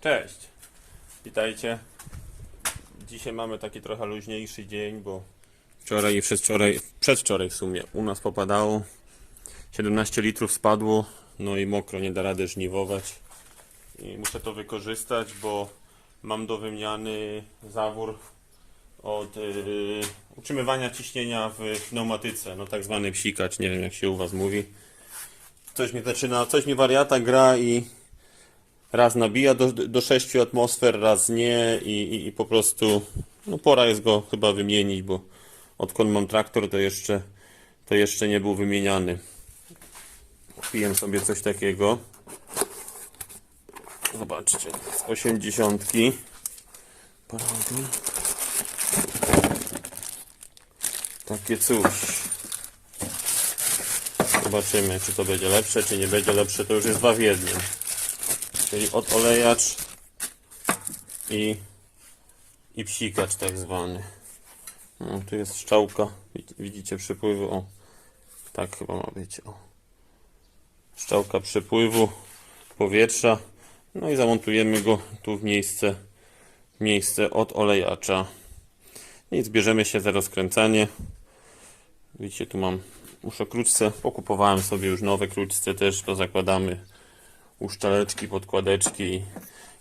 Cześć, witajcie. Dzisiaj mamy taki trochę luźniejszy dzień, bo wczoraj i przedwczoraj, przedwczoraj w sumie u nas popadało. 17 litrów spadło, no i mokro, nie da rady żniwować. I muszę to wykorzystać, bo mam do wymiany zawór od yy, utrzymywania ciśnienia w pneumatyce, no tak zwany psikacz, nie wiem jak się u Was mówi. Coś mi zaczyna, coś mi wariata gra i raz nabija do, do 6 atmosfer, raz nie i, i, i po prostu no pora jest go chyba wymienić, bo odkąd mam traktor to jeszcze to jeszcze nie był wymieniany. Kupiłem sobie coś takiego. Zobaczcie, z 80. Parody. Takie coś. Zobaczymy, czy to będzie lepsze, czy nie będzie lepsze. To już jest dwa w jednym czyli odolejacz i, i psikacz tak zwany. No, tu jest szczałka, Wid- widzicie przepływy, o, tak chyba ma być, o. Szczałka przepływu powietrza, no i zamontujemy go tu w miejsce, miejsce od olejacza. I zbierzemy się za rozkręcanie. Widzicie, tu mam muszę krótce, pokupowałem sobie już nowe krótce też, to zakładamy uszczeleczki, podkładeczki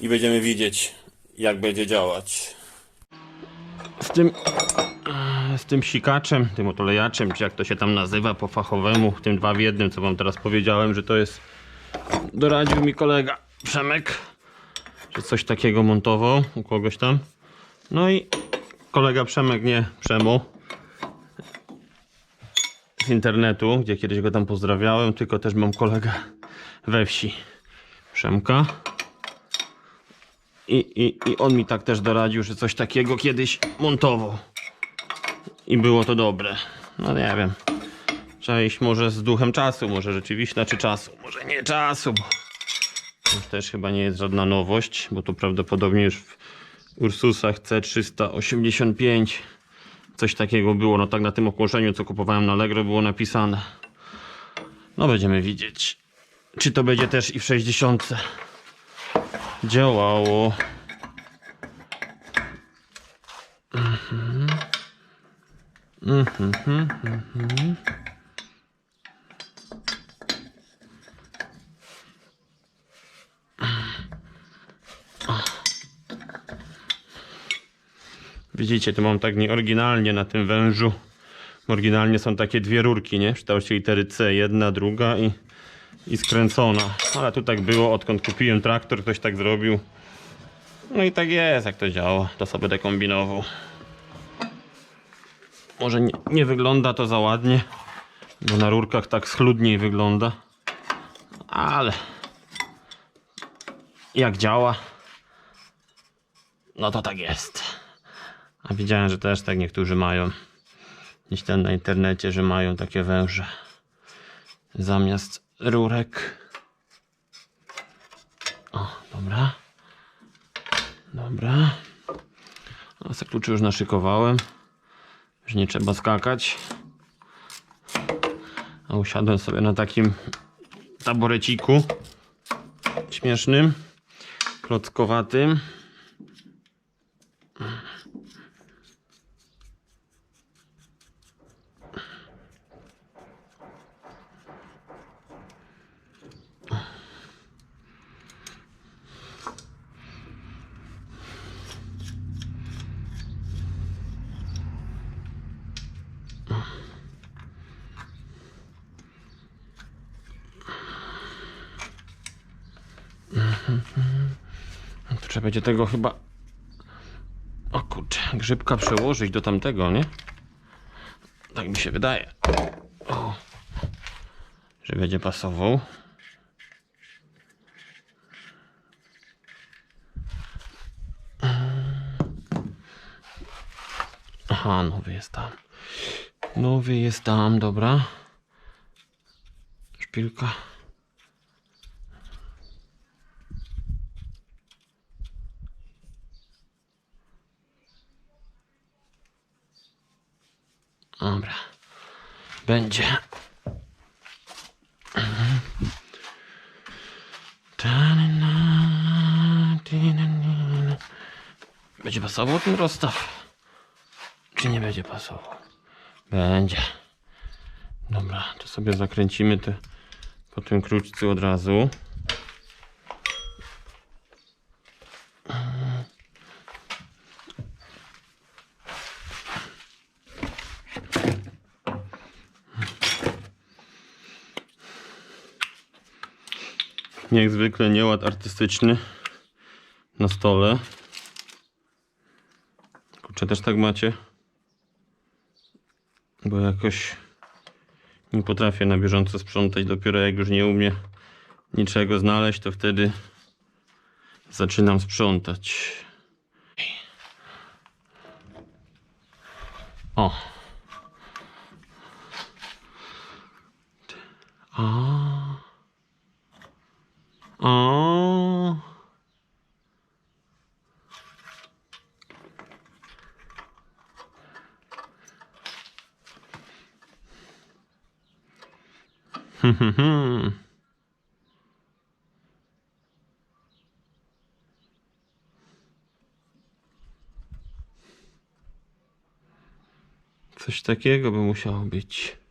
i będziemy widzieć jak będzie działać. Z tym z tym sikaczem, tym otolejaczem, czy jak to się tam nazywa po fachowemu, tym dwa w jednym, co wam teraz powiedziałem, że to jest doradził mi kolega Przemek, że coś takiego montował u kogoś tam. No i kolega Przemek, nie Przemu, z internetu, gdzie kiedyś go tam pozdrawiałem, tylko też mam kolegę we wsi. Przemka. I, i, I on mi tak też doradził, że coś takiego kiedyś montował. I było to dobre. No nie wiem. Trzeba iść może z duchem czasu, może rzeczywiście, znaczy czasu, może nie czasu, to też chyba nie jest żadna nowość, bo to prawdopodobnie już w Ursusach C385 coś takiego było, no tak na tym okłożeniu, co kupowałem na Allegro było napisane. No będziemy widzieć. Czy to będzie też i w 60 działało? Widzicie, tu mam tak nieoryginalnie na tym wężu. Oryginalnie są takie dwie rurki, nie? W kształcie litery C, jedna, druga i i skręcona. Ale tu tak było, odkąd kupiłem traktor, ktoś tak zrobił. No i tak jest, jak to działa. To sobie będę kombinował. Może nie, nie wygląda to za ładnie, bo na rurkach tak schludniej wygląda. Ale jak działa, no to tak jest. A widziałem, że też tak niektórzy mają. Gdzieś tam na internecie, że mają takie węże zamiast rurek. O, dobra. Dobra. A se kluczy już naszykowałem. Już nie trzeba skakać. A usiadłem sobie na takim taboreciku śmiesznym, klockowatym. To trzeba będzie tego chyba. O kurczę, grzybka przełożyć do tamtego, nie? Tak mi się wydaje. O. Że będzie pasował. Aha, nowy jest tam. Nowy jest tam, dobra. Szpilka. Dobra. Będzie. Będzie pasował ten rozstaw? Czy nie będzie pasował? Będzie. Dobra, to sobie zakręcimy te po tym kruczcu od razu. Jak zwykle nieład artystyczny na stole. Kurczę, też tak macie? Bo jakoś nie potrafię na bieżąco sprzątać. Dopiero jak już nie umiem niczego znaleźć, to wtedy zaczynam sprzątać. O. A. Hmm. Coś takiego by musiało być.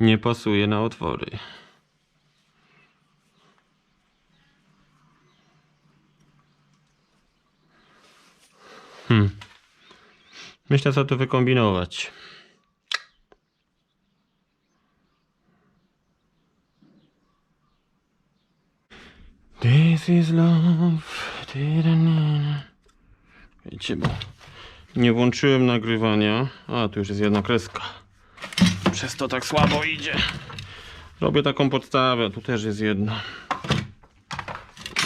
Nie pasuje na otwory. Hmm. Myślę, co tu wykombinować. This is love. Wiecie, bo nie włączyłem nagrywania. A, tu już jest jedna kreska. Przez to tak słabo idzie. Robię taką podstawę, tu też jest jedna.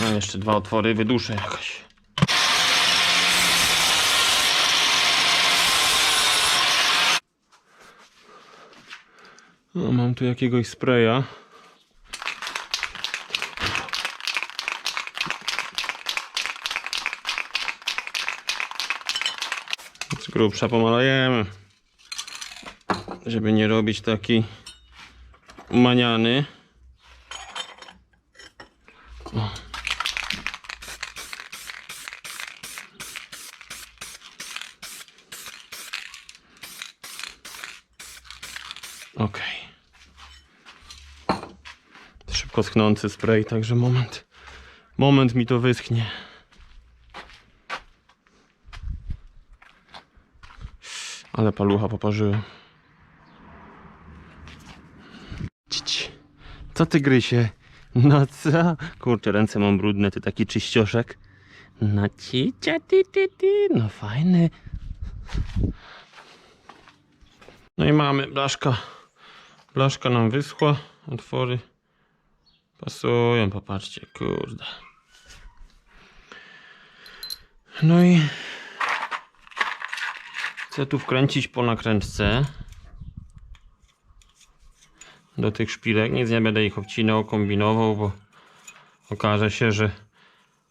A jeszcze dwa otwory wyduszę jakoś. O, mam tu jakiegoś spraya. Z grubsza pomalujemy. Żeby nie robić taki maniany. O. Okej. Szybko schnący spray, także moment. Moment mi to wyschnie. Ale palucha poparzyłem. Co ty grysie? No co? Kurczę, ręce mam brudne, ty taki czyścioszek. No cicia, ty, ty, ty. No fajny. No i mamy blaszka. Blaszka nam wyschła. Otwory pasują, popatrzcie, kurde. No i chcę tu wkręcić po nakrętce do tych szpilek. Nic nie będę ich obcinał, kombinował, bo okaże się, że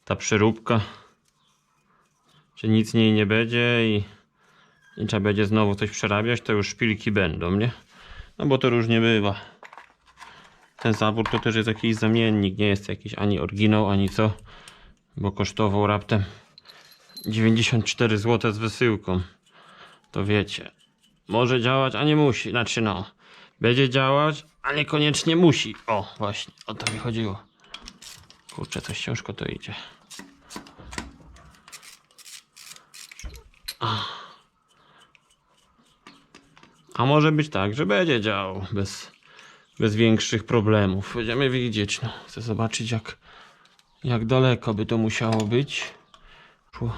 ta przeróbka, że nic niej nie będzie i, i trzeba będzie znowu coś przerabiać, to już szpilki będą, nie? No bo to różnie bywa. Ten zawór to też jest jakiś zamiennik, nie jest jakiś ani oryginał, ani co, bo kosztował raptem 94 zł z wysyłką. To wiecie, może działać, a nie musi. Znaczy no, będzie działać, a niekoniecznie musi. O, właśnie, o to mi chodziło. Kurczę, coś ciężko to idzie. A może być tak, że będzie działał bez, bez większych problemów. Będziemy widzieć. No, chcę zobaczyć, jak, jak daleko by to musiało być. Szło.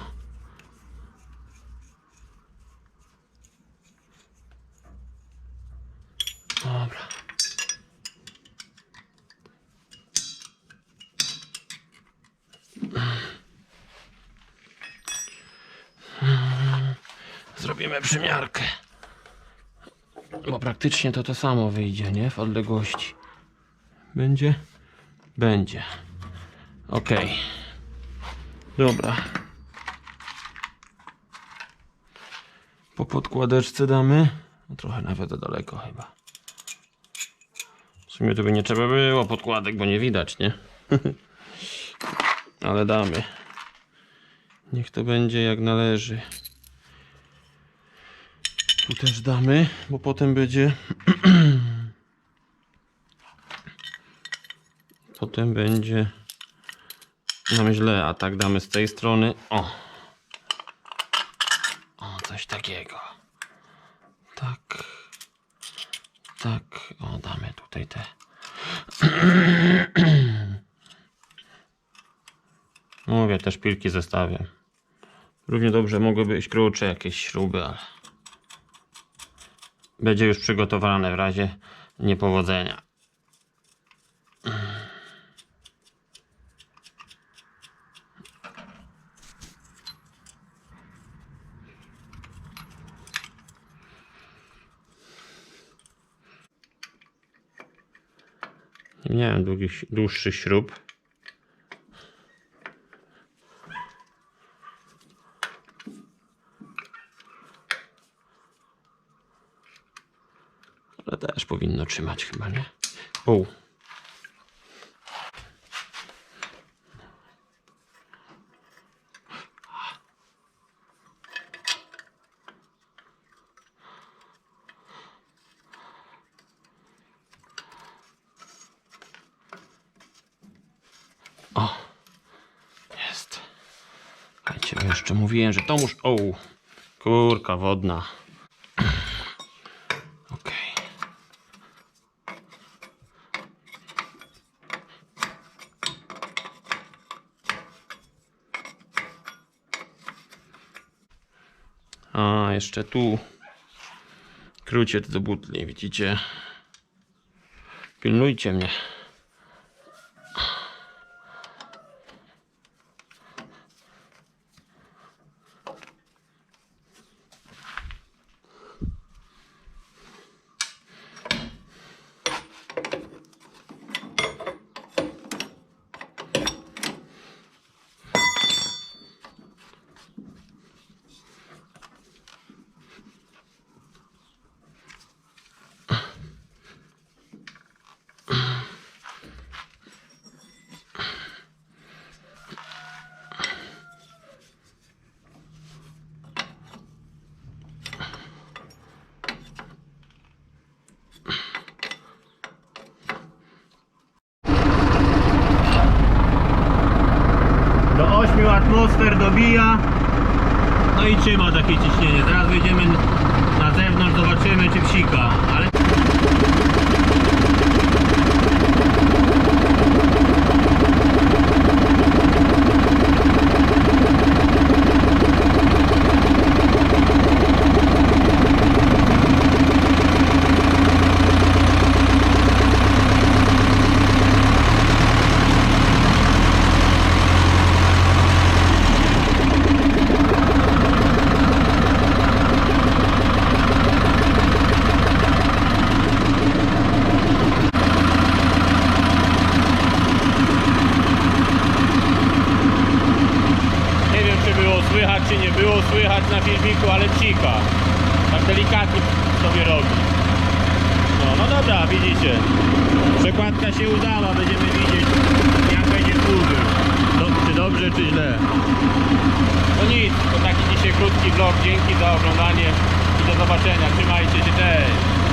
Zrobimy przymiarkę. Bo praktycznie to to samo wyjdzie, nie? W odległości. Będzie? Będzie. Ok. Dobra. Po podkładeczce damy. No, trochę nawet za daleko chyba. W sumie to by nie trzeba było podkładek, bo nie widać, nie? Ale damy. Niech to będzie jak należy. Tu też damy, bo potem będzie. potem będzie nam źle, a tak damy z tej strony. O! O, coś takiego. Tak. Tak. O, damy tutaj te. Mówię, te szpilki zestawiam. Równie dobrze mogły być krótsze jakieś śruby, ale będzie już przygotowane w razie niepowodzenia. Nie miałem długich, śrub. Ale też powinno trzymać chyba, nie? O. O. Jest. Słuchajcie, jeszcze mówiłem, że to musz... O. Kurka wodna. Jeszcze tu kruciec do butli, widzicie? Pilnujcie mnie. Do 8 atmosfer dobija. No i trzyma takie ciśnienie. Teraz wyjdziemy na zewnątrz, zobaczymy czy psika. Ale... Nie wiem czy było słychać, czy nie było słychać na filmiku, ale psika. Tak delikatnie sobie robi. No, no dobra, widzicie. Przekładka się udała, będziemy widzieć jak będzie służył. Do, czy dobrze, czy źle. No nic, to taki dzisiaj krótki vlog. Dzięki za oglądanie i do zobaczenia. Trzymajcie się, cześć.